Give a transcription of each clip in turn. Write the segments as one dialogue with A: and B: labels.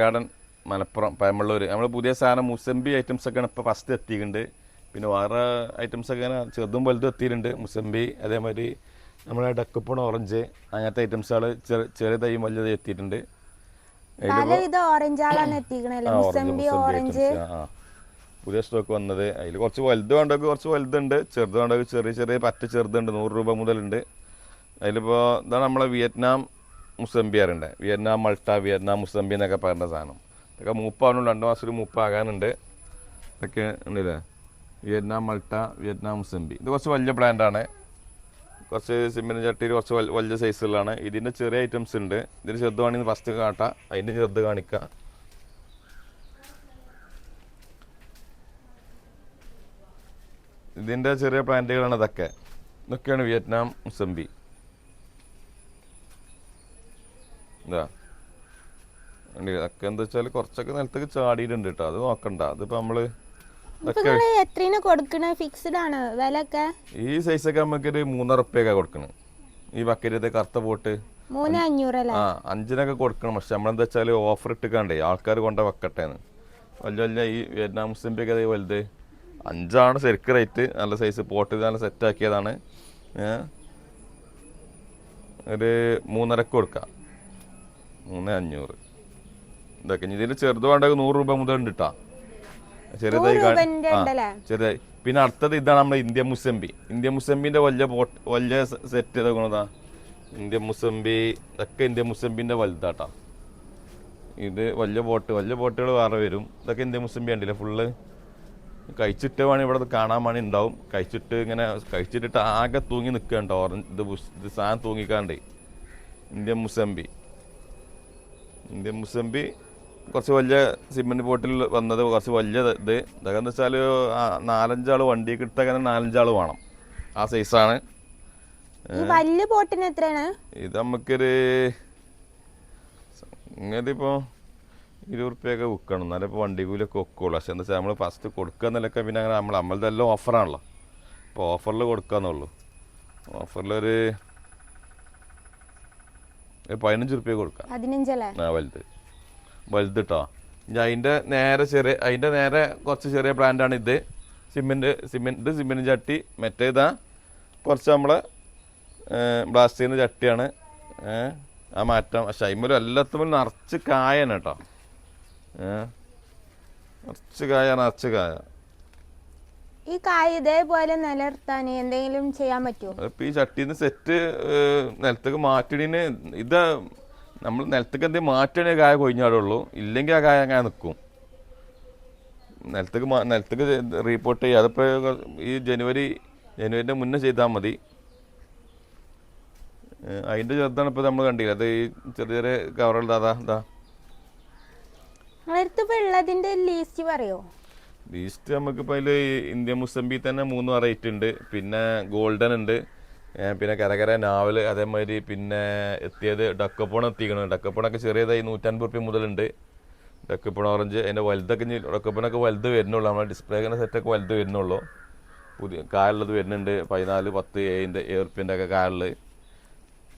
A: Garden Malappuram പയമ്പള്ളൂർ നമ്മൾ പുതിയ സാധനം മുസംബി ഐറ്റംസ് ഒക്കെയാണ് ഇപ്പോൾ ഫസ്റ്റ് എത്തിയിട്ടുണ്ട്. പിന്നെ വേറെ ഐറ്റംസ് ഒക്കെ ഇങ്ങനെ ചെറുതും വലുതും എത്തിയിട്ടുണ്ട്. മുസംബി അതേമാതിരി നമ്മുടെ ഡക്കപ്പൺ ഓറഞ്ച് അങ്ങനത്തെ ഐറ്റംസുകൾ ചെറിയ തൈ വലിയ തൈ എത്തിയിട്ടുണ്ട്
B: എത്തിക്കണല്ലേ? മുസംബി ഓറഞ്ച്.
A: പുതിയ സ്റ്റോക്ക് വന്നത്. അതിൽ കുറച്ച് വലുത് വേണ്ടവർക്ക് കുറച്ച് വലുതുണ്ട്. ചെറുത് വേണ്ടവർക്ക് ചെറിയ ചെറിയ പറ്റ ചെറുതുണ്ട്. നൂറ് രൂപ മുതലുണ്ട്. അതിലിപ്പോൾ ഇതാണ് നമ്മളെ വിയറ്റ്നാം മുസംബി അറിയണ്ടേ വിയറ്റ്നാം മൾട്ട വിയറ്റ്നാം മുസംബി എന്നൊക്കെ പറയുന്ന സാധനം. ഇതൊക്കെ മൂപ്പാവുന്നു രണ്ട് മാസത്തിൽ മൂപ്പാകാനുണ്ട്. ഇതൊക്കെ ഉണ്ടല്ലേ? വിയറ്റ്നാം മൾട്ട വിയറ്റ്നാം മുസംബി ഇത് കുറച്ച് വലിയ ബ്രാൻഡാണ് കുറച്ച് സിമ്മിന് ചട്ടിയിൽ കുറച്ച് വലിയ സൈസുകളാണ് ഇതിന്റെ ചെറിയ ഐറ്റംസ് ഉണ്ട്. ഇതിന് ചെറുത് വേണമെങ്കിൽ ഫസ്റ്റ് കാട്ടാം. അതിന്റെ ചെറുത് കാണിക്കാം. ഇതിന്റെ ചെറിയ പ്ലാന്റുകളാണ് ഇതൊക്കെ. ഇതൊക്കെയാണ് വിയറ്റ്നാം മുസംബി ഇതാ. ഉണ്ട്. ഇതൊക്കെ എന്താ വെച്ചാൽ കുറച്ചൊക്കെ നിലത്തേക്ക് ചാടിയിട്ടുണ്ട് കേട്ടോ അത് നോക്കണ്ട.
B: അതിപ്പോ നിങ്ങൾ എത്രയാണ് കൊടുക്കണ? ഫിക്സ്ഡ് ആണ്? വില ഒക്കെ
A: ഈ സൈസൊക്കെ നമുക്കൊരു മൂന്നര ഉറുപ്പ്യൊക്കെ കൊടുക്കണ. ഈ ബക്കറ്റത്തെ കറുത്ത പോട്ട്.
B: മൂന്ന് അഞ്ഞൂറല്ലേ?
A: ആ അഞ്ചിനൊക്കെ കൊടുക്കണം. പക്ഷെ നമ്മളെന്താ വെച്ചാൽ ഓഫർ ഇട്ടിക്കാണ്ടേ ആൾക്കാർ കൊണ്ട വെക്കട്ടേന്ന്. വലിയ വലിയ ഈ വിയറ്റ്നാം മുസ്ലിംബിയൊക്കെ അതേ വലുത്. അഞ്ചാണ് ശരിക്ക് റേറ്റ് നല്ല സൈസ് പോട്ട് നല്ല സെറ്റ് ആക്കിയതാണ്? ഒരു മൂന്നരക്ക് കൊടുക്കാം. മൂന്ന് അഞ്ഞൂറ്. ഇതൊക്കെ ഇനി ഇതിൽ ചെറുത് വേണ്ടെങ്കിൽ നൂറ് രൂപ മുതൽ ഉണ്ട് കേട്ടോ ചെറുതായി? ചെറുതായി. പിന്നെ അടുത്തത് ഇതാണ് നമ്മുടെ ഇന്ത്യ മുസംബി ഇന്ത്യ മുസംബിന്റെ വലിയ പോട്ട് വലിയ സെറ്റ് ഇതാ ഇന്ത്യ മുസംബി ഇതൊക്കെ ഇന്ത്യ മുസംബിന്റെ വലുതാട്ടാ ഇത് വലിയ ബോട്ട് വലിയ ബോട്ടുകൾ വേറെ വരും. ഇതൊക്കെ ഇന്ത്യ മുസംബി ഉണ്ടല്ലേ ഫുള്ള് കഴിച്ചിട്ട് വേണമെങ്കിൽ ഇവിടെ കാണാൻ വേണി ഉണ്ടാവും. കഴിച്ചിട്ട് ഇങ്ങനെ കഴിച്ചിട്ടിട്ട് ആകെ തൂങ്ങി നിൽക്കണ്ട ഓറഞ്ച് ഇത് ഇത് സാധനം തൂങ്ങിക്കാണ്ട്. ഇന്ത്യ മുസംബി ഇന്ത്യൻ മുസംബി കുറച്ച് വലിയ സിമെന്റ് ബോട്ടിൽ വന്നത് കുറച്ച് വലിയ ഇത്. ഇതൊക്കെ എന്ന് വെച്ചാൽ നാലഞ്ചാൾ വണ്ടി കിട്ടാൻ നാലഞ്ചാൾ വേണം. ആ സൈസാണ്.
B: വലിയ ബോട്ടിന് എത്രയാണ്?
A: ഇത് നമുക്കൊരു ഇങ്ങനത്തിപ്പോ ഇരുപത് റുപ്യൊക്കെ വിൽക്കണം. എന്നാലും ഇപ്പോൾ വണ്ടി കൂലിയൊക്കെ വെക്കുള്ളൂ. പക്ഷെ എന്താ വെച്ചാൽ നമ്മൾ ഫസ്റ്റ് കൊടുക്കുക എന്നൊക്കെ പിന്നെ അങ്ങനെ നമ്മൾ നമ്മളതെല്ലാം ഓഫറാണല്ലോ അപ്പോൾ ഓഫറിൽ കൊടുക്കാന്നുള്ളൂ. ഓഫറിലൊരു പതിനഞ്ച് റുപ്യ കൊടുക്കാം.
B: പതിനഞ്ചല്ലേ?
A: ആ വലുത്. വലുത് കേട്ടോ അതിന്റെ നേരെ ചെറിയ അതിന്റെ നേരെ കുറച്ച് ചെറിയ ബ്രാൻഡാണ് ഇത്. സിമെന്റ് സിമെന്റ് സിമെന്റ് ചട്ടി. മറ്റേതാ കുറച്ച് നമ്മളെ ബ്ലാസ്റ്റീന്റെ ചട്ടിയാണ്. ഏ, ആ മാറ്റം. പക്ഷെ അതിമ്മലും എല്ലാത്തുമ്പോൾ നിറച്ച് കായാണ് കേട്ടോ. നിറച്ച് കായ നിറച്ച് കായ
B: ഈ കായ് ഇതേപോലെ നിലനിർത്താൻ എന്തെങ്കിലും ചെയ്യാൻ പറ്റുമോ?
A: ഇപ്പം ഈ ചട്ടീന്ന് സെറ്റ് നിലത്തേക്ക് മാറ്റണീന് ഇത് നമ്മൾ നിലത്തേക്ക് എന്തെങ്കിലും മാറ്റണേ കായ കൊഴിഞ്ഞാടുള്ളൂ. ഇല്ലെങ്കിൽ ആ കായ അങ്ങനെ നിൽക്കും നിലത്തേക്ക് നിലത്തേക്ക് റീപ്പോർട്ട് ചെയ്യുക അതിപ്പോൾ ഈ ജനുവരി ജനുവരിന്റെ മുന്നേ ചെയ്താൽ മതി. അതിന്റെ ചെറുതാണ് ഇപ്പോൾ നമ്മൾ കണ്ടില്ല? അത് ഈ ചെറിയ ചെറിയ കവറുകൾ അതാ എന്താ
B: നിങ്ങളടുത്ത് ഉള്ളതിന്റെ ലീസ്റ്റ് പറയോ?
A: ലീസ്റ്റ് നമുക്കിപ്പോൾ അതിൽ ഇന്ത്യൻ മുസംബി തന്നെ മൂന്ന് വെറൈറ്റി ഉണ്ട്. പിന്നെ ഗോൾഡൻ ഉണ്ട്. പിന്നെ കരകര നാവൽ അതേമാതിരി പിന്നെ എത്തിയത് ഡക്കപ്പോൺ എത്തിക്കണം. ഡക്കപ്പോണൊക്കെ ചെറിയതായി നൂറ്റൻപത് റുപ്യ മുതലുണ്ട്. ഡക്കപ്പോൺ ഓറഞ്ച് അതിന്റെ വലുതൊക്കെ ഇനി ഡക്കപ്പോണൊക്കെ വലുത് വരുന്നുള്ളൂ. നമ്മുടെ ഡിസ്പ്ലേ ഒക്കെ സെറ്റൊക്കെ വലുത് വരുന്നുള്ളൂ. പുതിയ കാലുള്ളത് വരുന്നുണ്ട്. പതിനാല് പത്ത് ഏഴിന്റെ ഏ റുപ്യന്റെ ഒക്കെ കായുള്ളത്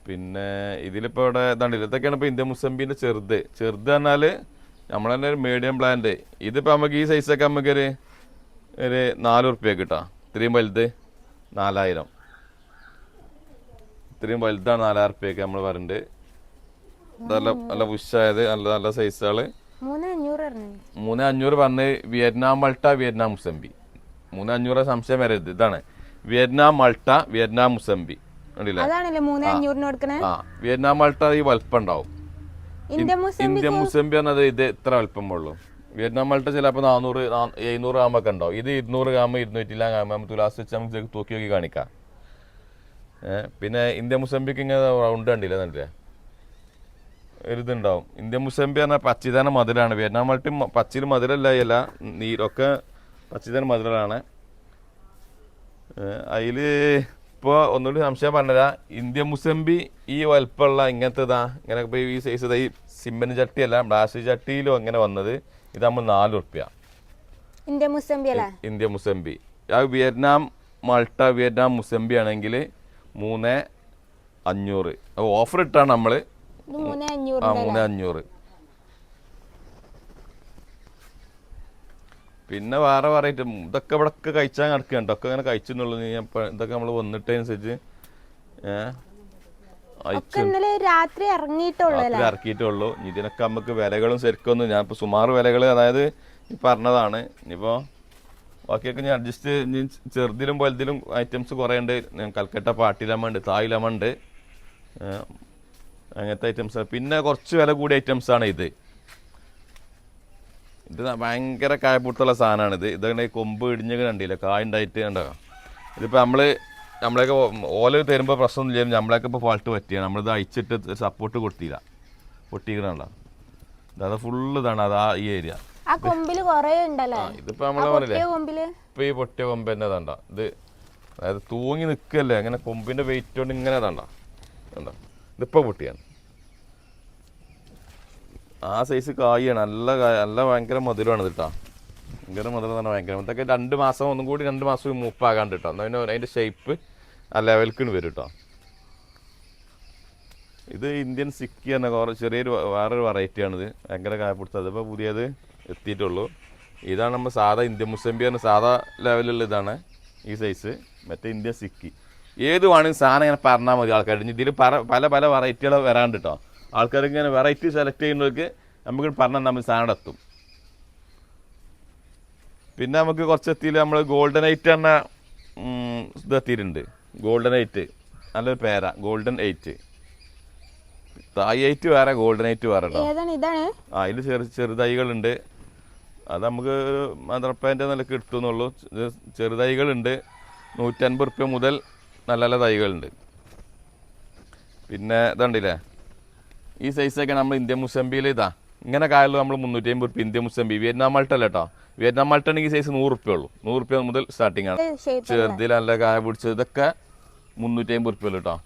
A: പിന്നെ ഇതിലിപ്പോൾ ഇവിടെ ഇതാണ്ടില്ല ഇതൊക്കെയാണ് ഇപ്പോൾ ഇന്ത്യ മുസംബിന്റെ ചെറുത്. ചെറുത് പറഞ്ഞാൽ നമ്മൾ തന്നെ ഒരു മീഡിയം പ്ലാന്റ് ഇതിപ്പോൾ നമുക്ക് ഈ സൈസൊക്കെ നമുക്കൊരു ഒരു നാല് ഉറുപ്പ്യ കിട്ടാം. ഇത്രയും വലുത് നാലായിരം. ഇത്രയും വലുതാണ് നാലായിരം ഉറുപ്പ്യൊക്കെ നമ്മൾ പറയുന്നുണ്ട് നല്ല നല്ല പുഷായത് നല്ല നല്ല സൈസുകൾ
B: മൂന്ന് അഞ്ഞൂറ് പറഞ്ഞു.
A: Vietnam Malta Vietnam mosambi. മൂന്ന് അഞ്ഞൂറ് സംശയം വരരുത്. ഇതാണ്. Vietnam Malta Vietnam mosambi.
B: കൊടുക്കണേ?
A: ആ. വിയറ്റ്നാം മൾട്ട ഈ വലുപ്പം ഉണ്ടാവും.
B: ഇന്ത്യ
A: മുസംബി പറഞ്ഞത് ഇത് ഇത്ര വലുപ്പമുള്ളൂ വിയറ്റ്നാം മൾട്ട ചിലപ്പോൾ നാനൂറ് എഴുന്നൂറ് ഗ്രാമൊക്കെ ഉണ്ടാവും. ഇത് ഇരുന്നൂറ് ഗ്രാം ഇരുന്നൂറ്റില്ല ഗ്രാം നമുക്ക് തുലാസ് വെച്ച് നമുക്ക് തൂക്കി നോക്കി കാണിക്കാം. പിന്നെ ഇന്ത്യ മുസംബിക്ക് ഇങ്ങനെ റൗണ്ട് കണ്ടില്ല കണ്ടില്ലേ? ഒരിതുണ്ടാവും ഇന്ത്യ മുസംബി പറഞ്ഞാൽ പച്ചിതന മധുരമാണ് വിയറ്റ്നാം മൾട്ടി പച്ചിൽ മധുരല്ല ഇല നീരൊക്കെ പച്ചിതന മധുരമാണ് അതിൽ ഇപ്പോൾ ഒന്നുകൂടി സംശയം പറഞ്ഞുതരാം ഇന്ത്യ മുസംബി ഈ വലുപ്പമുള്ള ഇങ്ങനത്തേതാ ഇങ്ങനെ ഇപ്പോൾ ഈ സൈസ് ഈ സിമ്മന് ചട്ടിയല്ല ബ്ലാസ്റ്റിക് ചട്ടിയിലും അങ്ങനെ വന്നത്. ഇത് നമ്മൾ നാല് ഉറുപ്പ്യ
B: ഇന്ത്യ മുസംബി അല്ലേ?
A: ഇന്ത്യ മുസംബി. ആ വിയറ്റ്നാം മൾട്ട വിയറ്റ്നാം മുസംബി ആണെങ്കിൽ മൂന്ന് അഞ്ഞൂറ്. ഓഫർ ഇട്ടാണ് നമ്മൾ
B: ഇത് മൂന്ന് അഞ്ഞൂറ്.
A: പിന്നെ വേറെ വെറൈറ്റി ഇതൊക്കെ ഇവിടെ ഒക്കെ കഴിച്ചാൽ നടക്കുകയാണ്. ഇതൊക്കെ അങ്ങനെ കഴിച്ചെന്നുള്ളൂ. നീ ഇപ്പൊ- ഇതൊക്കെ നമ്മൾ വന്നിട്ടനുസരിച്ച്
B: ഇന്നലെ രാത്രി
A: ഇറക്കിയിട്ടുള്ളൂ. ഇതിനൊക്കെ നമുക്ക് വിലകളും ശരിക്കൊന്നും ഞാൻ ഇപ്പോൾ സുമാർ വിലകൾ അതായത് ഈ പറഞ്ഞതാണ്. ഇനിയിപ്പോൾ ബാക്കിയൊക്കെ ഞാൻ അഡ്ജസ്റ്റ് ചെറുതിലും വലുതിലും ഐറ്റംസ് കുറേ ഉണ്ട് ഞാൻ കൽക്കട്ട പാട്ടിലമുണ്ട് ഉണ്ട് തായ് ലമ ഉണ്ട്. അങ്ങനത്തെ ഐറ്റംസ് പിന്നെ കുറച്ച് വില കൂടിയ ഐറ്റംസ് ആണ് ഇത്. ഇത് ഭയങ്കര കായപ്പുറത്തുള്ള സാധനമാണിത് ഇത്. ഇതങ്ങനെ കൊമ്പ് ഇടിഞ്ഞൊക്കെ കണ്ടില്ല? കായ ഉണ്ടായിട്ട് കണ്ടോ? ഇതിപ്പോൾ നമ്മൾ നമ്മളെയൊക്കെ ഓല തരുമ്പോൾ പ്രശ്നമൊന്നും നമ്മളെയൊക്കെ ഇപ്പോൾ ഫാൾട്ട് പറ്റിയാണ് നമ്മളിത് അയച്ചിട്ട് സപ്പോർട്ട് കൊടുത്തില്ല. പൊട്ടിക്കണല്ലോ അത് ഫുള്ള് ഇതാണ്. അത് ആ ഈ ഏരിയ
B: ആ കൊറേ ഉണ്ടല്ലേ?
A: പറഞ്ഞില്ലേ? ഇപ്പൊ ഈ പൊട്ടിയ കൊമ്പ് തന്നെ തണ്ട ഇത് അതായത് തൂങ്ങി നിൽക്കല്ലേ അങ്ങനെ കൊമ്പിന്റെ വെയിറ്റ് കൊണ്ട് ഇങ്ങനെ തണ്ട കണ്ടോ ഇതിപ്പോ പൊട്ടിയാണ്. ആ സൈസ് കായാണ് നല്ല നല്ല ഭയങ്കര മധുരമാണ് കേട്ടോ ഭയങ്കര മധുരം തന്നെ ഭയങ്കര ഇതൊക്കെ രണ്ട് മാസം ഒന്നും കൂടി രണ്ട് മാസം മൂപ്പാകാണ്ട് കേട്ടോ എന്നാൽ അതിന്റെ ഷേപ്പ് ആ ലെവൽക്കിന് വരും കേട്ടോ ഇത് ഇന്ത്യൻ സിക്കി എന്ന കുറേ ചെറിയൊരു വേറൊരു വെറൈറ്റിയാണിത് ഭയങ്കര കായപ്പിടുത്തത് അതിപ്പോൾ പുതിയത് എത്തിയിട്ടുള്ളൂ. ഇതാണ് നമ്മൾ സാധാ ഇന്ത്യൻ മുസംബി പറഞ്ഞ സാധാ ലെവലുള്ള ഇതാണ് ഈ സൈസ് മറ്റേ ഇന്ത്യൻ സിക്കി. ഏത് വേണമെങ്കിലും സാധനം ഇങ്ങനെ പറഞ്ഞാൽ മതി ആൾക്കാർ ഇതിൽ പല പല പല വെറൈറ്റികൾ വരാണ്ട് കേട്ടോ ആൾക്കാർ ഇങ്ങനെ വെറൈറ്റി സെലക്ട് ചെയ്യുന്നവർക്ക് നമുക്ക് പറഞ്ഞാൽ നമ്മൾ സാധനം എത്തും. പിന്നെ നമുക്ക് കുറച്ച് എത്തിയിൽ നമ്മൾ ഗോൾഡൻ ഐറ്റ് എന്ന ഉം, ഇത് എത്തിയിട്ടുണ്ട്. ഗോൾഡൻ ഐറ്റ് നല്ലൊരു പേരാ ഗോൾഡൻ എയ്റ്റ് തായി ഐറ്റ് വേറെ ഗോൾഡൻ ഐറ്റ് വേറെ ആ അതിൽ ചെറു ചെറുതൈകളുണ്ട് അത് നമുക്ക് മദർപ്പേന്റെ നിലയ്ക്ക് കിട്ടുന്നുള്ളൂ. ഇത് ചെറുതൈകളുണ്ട് നൂറ്റൻപത് റുപ്യ മുതൽ നല്ല നല്ല തൈകളുണ്ട്. പിന്നെ ഇതുണ്ടല്ലേ? ഈ സൈസൊക്കെ നമ്മൾ ഇന്ത്യൻ മുസംബിയിൽ ഇതാ. ഇങ്ങനെ കായല്ലോ നമ്മൾ മുന്നൂറ്റി അമ്പത് റുപ്യ ഇന്ത്യൻ മുസംബി. വിയറ്റ്നാം മൾട്ട അല്ല കേട്ടോ വിയറ്റ്നാം മൾട്ട ആണെങ്കിൽ സൈസ് നൂറ് റുപ്യ ഉള്ളൂ. നൂറ് റുപ്യ മുതൽ സ്റ്റാർട്ടിംഗ് ആണ്. ചെറുതിൽ നല്ല കായ പിടിച്ചത് ഇതൊക്കെ മുന്നൂറ്റി അമ്പത് റുപ്യ കേട്ടോ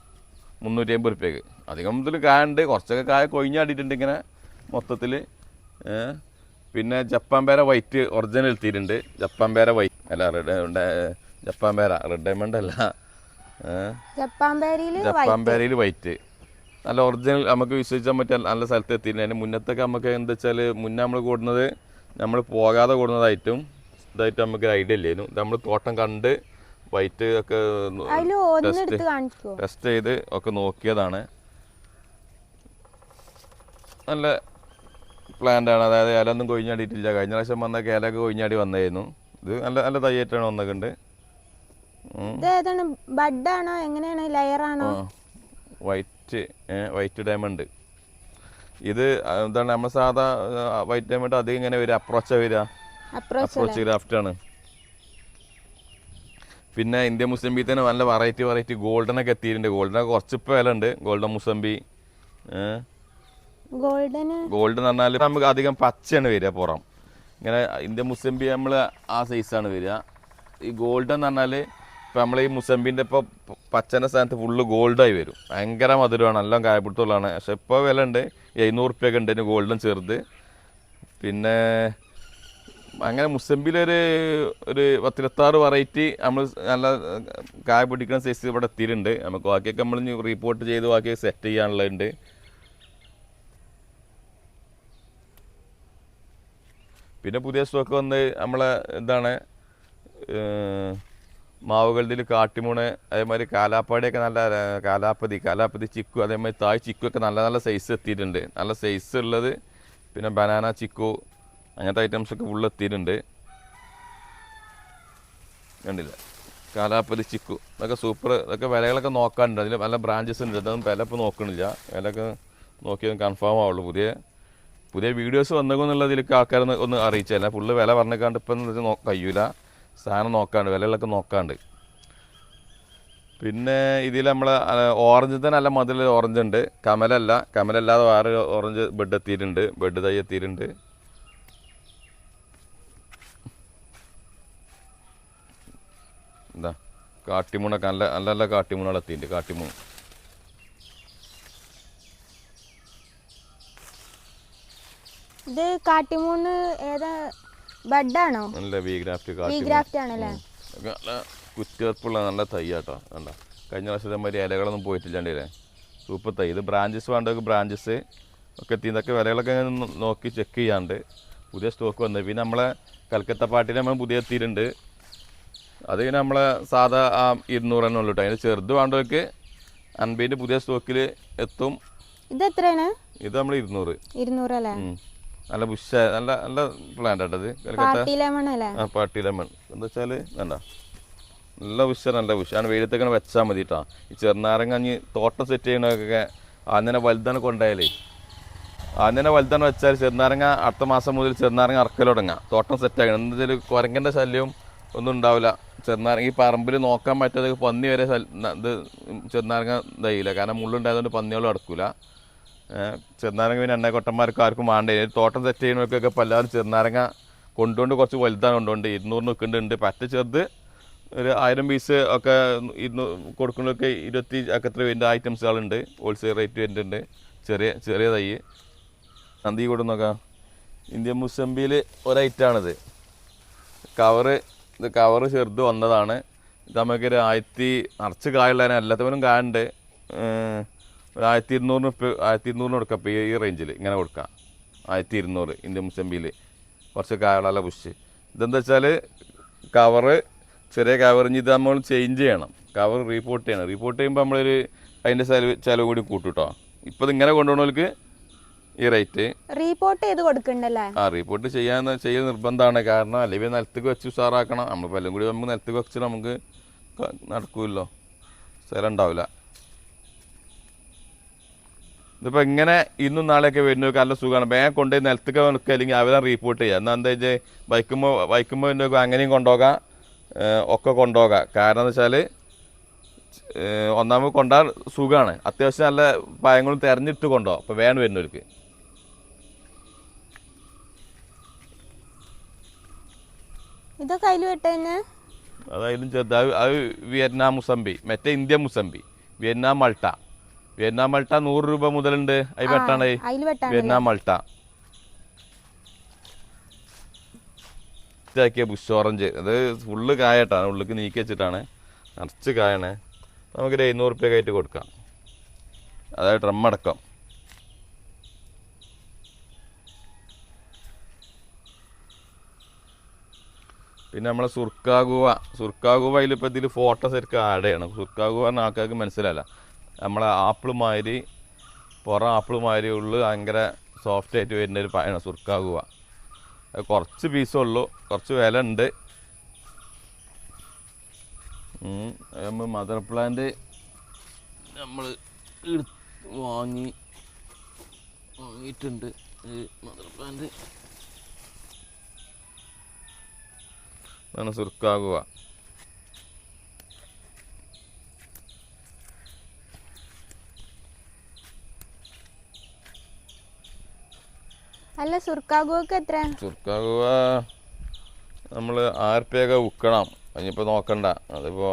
A: മുന്നൂറ്റി അമ്പത് റുപ്യക്ക് അധികം മുതൽ കായ ഉണ്ട് കുറച്ചൊക്കെ കായ കൊഴിഞ്ഞാടിയിട്ടുണ്ട് ഇങ്ങനെ മൊത്തത്തിൽ പിന്നെ ജപ്പാൻ പേര വൈറ്റ് ഒറിജിനൽ എത്തിയിട്ടുണ്ട് ജപ്പാൻ പേര വൈറ്റ് അല്ല റെഡ് ജപ്പാൻ പേര. റെഡ് ഡയമണ്ട് അല്ല.
B: ജപ്പാൻ
A: പേരയിൽ വൈറ്റ് നല്ല ഒറിജിനൽ നമുക്ക് വിശ്വസിക്കാൻ പറ്റിയ നല്ല സ്ഥലത്ത് എത്തിയിട്ടുണ്ട്. അതിന് മുന്നത്തൊക്കെ നമുക്ക് എന്താ വെച്ചാൽ മുന്നേ നമ്മൾ കൂടുന്നത് നമ്മൾ പോകാതെ കൂടുന്നതായിട്ടും ഇതായിട്ട് നമുക്ക് ഐഡിയ ഇല്ലായിരുന്നു. നമ്മൾ തോട്ടം കണ്ട് വൈറ്റ് ഒക്കെ ടെസ്റ്റ് ചെയ്ത് ഒക്കെ നോക്കിയതാണ്. നല്ല പ്ലാന്റ് ആണ്. അതായത് ഇലൊന്നും കൊഴിഞ്ഞാടിയിട്ടില്ല കഴിഞ്ഞ പ്രാവശ്യം വന്ന കേലൊക്കെ കൊഴിഞ്ഞാടി വന്നായിരുന്നു ഇത് നല്ല നല്ല തയ്യേറ്റാണ് വന്നിട്ടുണ്ട്
B: ബഡാണോ? എങ്ങനെയാണ്? ലെയർ ആണോ?
A: വൈറ്റ് വൈറ്റ് ഡയമണ്ട് ഇത് എന്താണ് നമ്മൾ സാധാ വൈറ്റ് ഡയമണ്ട് അധികം ഇങ്ങനെ വരിക അപ്രോച്ച വരിക
B: അപ്രോച്ച്
A: ഗ്രാഫ്റ്റ് ആണ്. പിന്നെ ഇന്ത്യ മുസംബി തന്നെ നല്ല വെറൈറ്റി വെറൈറ്റി ഗോൾഡനൊക്കെ എത്തിയിട്ടുണ്ട്. ഗോൾഡനൊക്കെ കുറച്ച് ഇപ്പോൾ വില ഉണ്ട്. ഗോൾഡൻ മുസംബി
B: ഗോൾഡൻ
A: ഗോൾഡ് എന്ന് പറഞ്ഞാൽ നമുക്ക് അധികം പച്ചയാണ് വരിക പുറം. ഇങ്ങനെ ഇന്ത്യ മുസംബി നമ്മൾ ആ സൈസാണ് വരിക. ഈ ഗോൾഡ് എന്ന് പറഞ്ഞാൽ ഇപ്പം നമ്മൾ ഈ മുസംബിന്റെ ഇപ്പോൾ പച്ചന്റെ സ്ഥാനത്ത് ഫുള്ള് ഗോൾഡായി വരും. ഭയങ്കര മധുരമാണ് എല്ലാം കായപ്പിടുത്തുള്ളതാണ് പക്ഷെ ഇപ്പോൾ വില ഉണ്ട് എഴുന്നൂറ് റുപ്യൊക്കെ ഉണ്ട് അതിന് ഗോൾഡൻ ചെറുത്. പിന്നെ അങ്ങനെ മുസംബിലൊരു ഒരു പത്തിരുപത്താറ് വെറൈറ്റി നമ്മൾ നല്ല കായ പിടിക്കുന്ന സൈസ് ഇവിടെ എത്തിയിട്ടുണ്ട്. നമുക്ക് ബാക്കിയൊക്കെ നമ്മൾ റിപ്പോർട്ട് ചെയ്ത് ബാക്കി സെറ്റ് ചെയ്യാനുള്ളതുണ്ട്. പിന്നെ പുതിയ സ്റ്റോക്ക് വന്ന് നമ്മളെ എന്താണ് ഏഹ്, മാവുകളുടെ കാട്ടിമൂണ് അതേമാതിരി കാലാപ്പാടിയൊക്കെ നല്ല കാലാപ്പതി കാലാപ്പതി ചിക്കു അതേമാതിരി തായ് ചിക്കു ഒക്കെ നല്ല നല്ല സൈസ് എത്തിയിട്ടുണ്ട്. നല്ല സൈസ് ഉള്ളത് പിന്നെ ബനാന ചിക്കു അങ്ങനത്തെ ഐറ്റംസ് ഒക്കെ ഫുള്ള് എത്തിയിട്ടുണ്ട്. കണ്ടില്ല? കാലാപ്പതി ചിക്കു ഇതൊക്കെ സൂപ്പർ ഇതൊക്കെ വിലകളൊക്കെ നോക്കാനുണ്ട്. അതിൽ നല്ല ബ്രാഞ്ചസ് ഉണ്ട് അതൊന്നും വില ഇപ്പോൾ നോക്കണില്ല. വിലയൊക്കെ നോക്കിയത് കൺഫേം ആവുള്ളൂ. പുതിയ പുതിയ വീഡിയോസ് വന്നേക്കുന്നുള്ളതിലേക്ക് ആൾക്കാരൊന്ന് ഒന്ന് അറിയിച്ചല്ല ഫുള്ള് വില പറഞ്ഞേക്കാണ്ട് ഇപ്പം കഴിയൂല. സാധനം നോക്കാണ്ട് വിലകളൊക്കെ നോക്കാണ്ട്. പിന്നെ ഇതിൽ നമ്മൾ ഓറഞ്ച് തന്നെ നല്ല മതിൽ ഓറഞ്ച് ഉണ്ട്. കമലല്ല കമലല്ലാതെ വേറെ ഓറഞ്ച് ബെഡ് എത്തിയിട്ടുണ്ട് ബെഡ് തൈ എത്തിയിട്ടുണ്ട്. എന്താ കാട്ടിമൂണൊക്കെ നല്ല നല്ല നല്ല കാട്ടിമൂണുകൾ എത്തിയിട്ടുണ്ട് കാട്ടിമൂൺ.
B: ഇത് കാട്ടിമൂന്ന് ഏതാ? ബഡാണോ?
A: നല്ല വി ഗ്രാഫ്റ്റ് വി
B: ഗ്രാഫ്റ്റ് ആണല്ലേ?
A: നല്ല കുറ്റിയർപ്പുള്ള നല്ല തൈയാട്ടോ കണ്ട? കഴിഞ്ഞ പ്രാവശ്യത്തെ മാതിരി ഇലകളൊന്നും പോയിട്ടില്ലാണ്ടേ സൂപ്പർ തൈ. ഇത് ബ്രാഞ്ചസ് വേണ്ടവർക്ക് ബ്രാഞ്ചസ് ഒക്കെ എത്തി ഇതൊക്കെ വിലകളൊക്കെ നോക്കി ചെക്ക് ചെയ്യാണ്ട് പുതിയ സ്റ്റോക്ക് വന്നത് പിന്നെ നമ്മളെ കൽക്കത്ത പാട്ടിൽ നമ്മൾ പുതിയ എത്തിയിട്ടുണ്ട് അത് പിന്നെ നമ്മളെ സാധാ ആ ഇരുന്നൂറ് തന്നെ ഉള്ളൂ കേട്ടോ അതിന് ചെറുത് വേണ്ടവർക്ക് അൻപതിന്റെ പുതിയ സ്റ്റോക്കിൽ എത്തും.
B: ഇത് എത്രയാണ്?
A: ഇത് നമ്മൾ ഇരുന്നൂറ്.
B: ഇരുന്നൂറ് അല്ലേ.
A: നല്ല ബുഷ നല്ല നല്ല പ്ലാന്റ് ആട്ടത്. കൽക്കത്ത
B: അല്ലേ?
A: ആ പാട്ടി ലെമൺ. എന്താ വെച്ചാൽ വേണ്ട. നല്ല ബുഷ് നല്ല ബുഷ്. ആണ് വെയിലത്തേക്ക് വെച്ചാൽ മതി കേട്ടോ ഈ ചെറുനാരങ്ങ അഞ്ഞ് തോട്ടം സെറ്റ് ചെയ്യണൊക്കെ അങ്ങനെ വലുതാണ് കൊണ്ടായാലേ അങ്ങനെ വലുതാണ് വെച്ചാൽ ചെറുനാരങ്ങ അടുത്ത മാസം മുതൽ ചെറുനാരങ്ങ അറക്കൽ തുടങ്ങാം. തോട്ടം സെറ്റ് ആക്കണം. എന്താ വെച്ചാൽ കുരങ്ങന്റെ ശല്യവും ഒന്നും ഉണ്ടാവില്ല. ചെറുനാരങ്ങ ഈ പറമ്പിൽ നോക്കാൻ പറ്റാതെ പന്നി വരെ ഇത് ചെറുനാരങ്ങ ഇതായില്ല. കാരണം മുള്ളുണ്ടായതുകൊണ്ട് പന്നികളും അടക്കൂല. ചെറുനാരങ്ങ പിന്നെ എണ്ണക്കൊട്ടന്മാർക്ക് ആർക്കും വേണ്ടേ? തോട്ടം സെറ്റ് ചെയ്യുന്നവർക്കൊക്കെ ഇപ്പോൾ എല്ലാവരും ചെറുനാരങ്ങ കൊണ്ടുകൊണ്ട് കുറച്ച് വലുതാണ് കൊണ്ടുകൊണ്ട് ഇരുന്നൂറ് നിൽക്കുന്നുണ്ട്. പറ്റ ചെറുത് ഒരു ആയിരം പീസ് ഒക്കെ ഇരുന്നൂ കൊടുക്കുന്നതൊക്കെ ഇരുപത്തി ഒക്കെ എത്ര വരുന്ന ഐറ്റംസുകളുണ്ട് ഹോൾസെയിൽ റേറ്റ് വരുന്നുണ്ട്. ചെറിയ ചെറിയ തൈ. നന്ദി കൂടെ നോക്കാം ഇന്ത്യൻ മുസംബിയിൽ ഒരൈറ്റാണിത്. കവറ് ഇത് കവറ് ചെറുത് വന്നതാണ്. ഇത് നമുക്കൊരു ആയിരത്തി നിറച്ച് കായുള്ളതിന് എല്ലാത്തവരും കായുണ്ട്. ഒരു ആയിരത്തി ഇരുന്നൂറിന് ആയിരത്തി ഇരുന്നൂറിന് കൊടുക്കാം. ഇപ്പോൾ ഈ റേഞ്ചിൽ ഇങ്ങനെ കൊടുക്കാം. ആയിരത്തി ഇരുന്നൂറ് ഇന്ത്യൻ മുസംബിയിൽ കുറച്ച് കായുള്ള പുഷ് ഇതെന്താ വെച്ചാൽ കവറ് ചെറിയ കവർ ഇനി ഇത് നമ്മൾ ചേഞ്ച് ചെയ്യണം. കവർ റീപോർട്ട് ചെയ്യണം. റീപോർട്ട് ചെയ്യുമ്പോൾ നമ്മളൊരു അതിന്റെ ചിലവ് ചിലവ് കൂടി കൂട്ടുട്ടോ കേട്ടോ ഇപ്പോൾ ഇതിങ്ങനെ കൊണ്ടുപോകണവർക്ക് ഈ റേറ്റ്
B: റീപോർട്ട് ചെയ്ത് കൊടുക്കണ്ടല്ലേ?
A: ആ റിപ്പോർട്ട് ചെയ്യാൻ ചെയ്യൽ നിർബന്ധമാണ് കാരണം അല്ലെങ്കിൽ നിലത്തേക്ക് വെച്ച് ഉഷാറാക്കണം. നമ്മൾ എല്ലാം കൂടി നമുക്ക് നിലത്തേക്ക് വെച്ച് നമുക്ക് നടക്കുമല്ലോ നടക്കൂല്ലോ. സ്ഥലം ഉണ്ടാവില്ല. ഇതിപ്പോൾ ഇങ്ങനെ ഇന്നും നാളെയൊക്കെ വരുന്നവർക്ക് നല്ല സുഖമാണ്. വേഗം കൊണ്ടുപോയി നിലത്തൊക്കെ നിൽക്കുക അല്ലെങ്കിൽ അവരെ റിപ്പോർട്ട് ചെയ്യുക. എന്നാൽ എന്താ വെച്ചാൽ ബൈക്കുമ്പോൾ ബൈക്കുമ്പോൾ വരുന്നവർക്ക് അങ്ങനെയും കൊണ്ടുപോകാം ഒക്കെ കൊണ്ടുപോകാം. കാരണം എന്ന് വെച്ചാൽ ഒന്നാമത് കൊണ്ടാൽ സുഖമാണ്. അത്യാവശ്യം നല്ല പഴങ്ങളും തിരഞ്ഞിട്ട് കൊണ്ടുപോകാം. അപ്പോൾ വേണം വരുന്നവർക്ക്.
B: ഇതൊക്കെ അതിൽ വിട്ടന്നെ
A: അതായത് ചെറുത് അത് വിയറ്റ്നാം മുസംബി. മറ്റേ India mosambi. Vietnam Malta. Vietnam Malta നൂറ് രൂപ മുതലുണ്ട്.
B: അതിൽ വെട്ടാണ്.
A: Vietnam Malta. ഇതാക്കിയ bush orange. അത് ഫുള്ള് കായട്ടാണ്. ഉള്ളിക്ക് നീക്കി വെച്ചിട്ടാണ്. നിറച്ച് കായാണ്. നമുക്കൊരു എഴുന്നൂറ് റുപ്യ കയറ്റി കൊടുക്കാം. അതായത് ഡ്രം അടക്കം. പിന്നെ നമ്മളെ സുർക്കാഗുവ സുർക്കാഗുവ അതിലിപ്പോൾ ഇതിൽ ഫോട്ടോ ശരിക്കും ആഡ് ചെയ്യണം. സുർക്കാഗുവ എന്ന ആൾക്കാർക്ക് മനസ്സിലാവില്ല. നമ്മളെ ആപ്പിളുമാതിരി പുറം ആപ്പിളുമാതിരി ഉള്ളു ഭയങ്കര സോഫ്റ്റ് ആയിട്ട് വരുന്ന ഒരു പഴമാണ് സുർക്കാഗുവ. അത് കുറച്ച് പീസേ ഉള്ളൂ കുറച്ച് വില ഉണ്ട്. മദർ പ്ലാന്റ് നമ്മൾ വാങ്ങി വാങ്ങിയിട്ടുണ്ട്. മദർ പ്ലാന്റ് ഇതാണ് സുർക്കാകുക
B: അല്ല സുർക്കാഗുവൊക്കെ എത്ര?
A: സുർക്കാഗുവ നമ്മൾ ആർപ്പയൊക്കെ ഉക്കണം അതിനിപ്പോൾ നോക്കണ്ട. അതിപ്പോൾ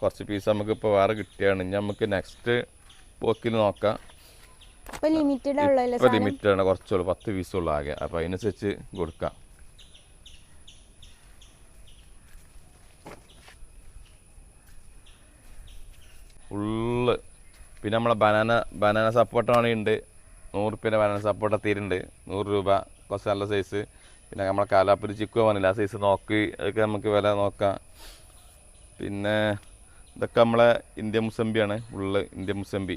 A: കുറച്ച് പീസ് നമുക്ക് ഇപ്പോൾ വേറെ കിട്ടിയാണ്. ഇനി നമുക്ക് നെക്സ്റ്റ് പോക്കിൽ നോക്കാം.
B: ഇപ്പോൾ ലിമിറ്റഡ്
A: ഇപ്പോൾ ലിമിറ്റഡ് ആണ്. കുറച്ചുള്ളൂ. പത്ത് പീസുള്ളൂ ആകെ. അപ്പോൾ അതിനനുസരിച്ച് കൊടുക്കാം. ഫുള്ള്. പിന്നെ നമ്മളെ ബനാന ബനാന സപ്പോർട്ടാണ് ഉണ്ട്. നൂറ് റുപ്യേന്റെ ബനാന സപ്പോർട്ട് എത്തിയിട്ടുണ്ട് നൂറ് രൂപ കുറച്ച് നല്ല സൈസ് പിന്നെ നമ്മളെ കാലാപ്പുരി ചിക്കു വന്നില്ല ആ സൈസ് നോക്കി അതൊക്കെ നമുക്ക് വില നോക്കാം. പിന്നെ ഇതൊക്കെ നമ്മളെ ഇന്ത്യ മുസംബിയാണ് ഉള്ളിൽ ഇന്ത്യ മുസംബി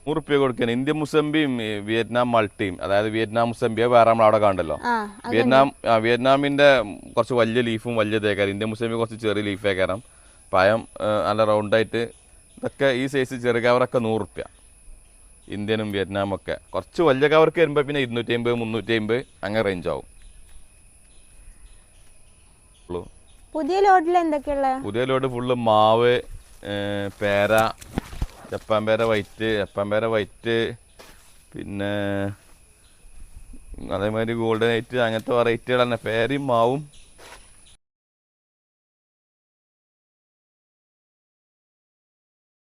A: നൂറ് റുപ്യ കൊടുക്കാൻ ഇന്ത്യ ഈ വിയറ്റ്നാം മൾട്ടിയും അതായത് വിയറ്റ്നാം അത് വേറെ നമ്മൾ അവിടെ കണ്ടല്ലോ.
B: ആ
A: വിയറ്റ്നാം ആ, വിയറ്റ്നാമിന്റെ കുറച്ച് വലിയ ലീഫും വലിയ തേക്കാരം. ഇന്ത്യൻ മുസമ്പി കുറച്ച് ചെറിയ ലീഫേക്കാരം പഴം ആ, നല്ല റൗണ്ടായിട്ട് ഇതൊക്കെ ഈ സൈസ് ചെറുകവറൊക്കെ നൂറുപ്യ. നൂറ് റുപ്യ ഇന്ത്യനും വിയറ്റ്നാമും ഒക്കെ കുറച്ച് വലിയ കവർക്ക് വരുമ്പോൾ പിന്നെ ഇരുന്നൂറ്റി അമ്പത് മുന്നൂറ്റി അമ്പത് അങ്ങനെ റേഞ്ച് ആവും.
B: പുതിയ ലോഡിൽ എന്തൊക്കെയുള്ള?
A: പുതിയ ലോഡ് ഫുള്ള് മാവ് പേര ജപ്പാൻ പേര വൈറ്റ് ജപ്പാൻ പേര വൈറ്റ് പിന്നെ അതേമാതിരി ഗോൾഡൻ ഐറ്റ് അങ്ങനത്തെ വെറൈറ്റികൾ തന്നെ പേരയും മാവും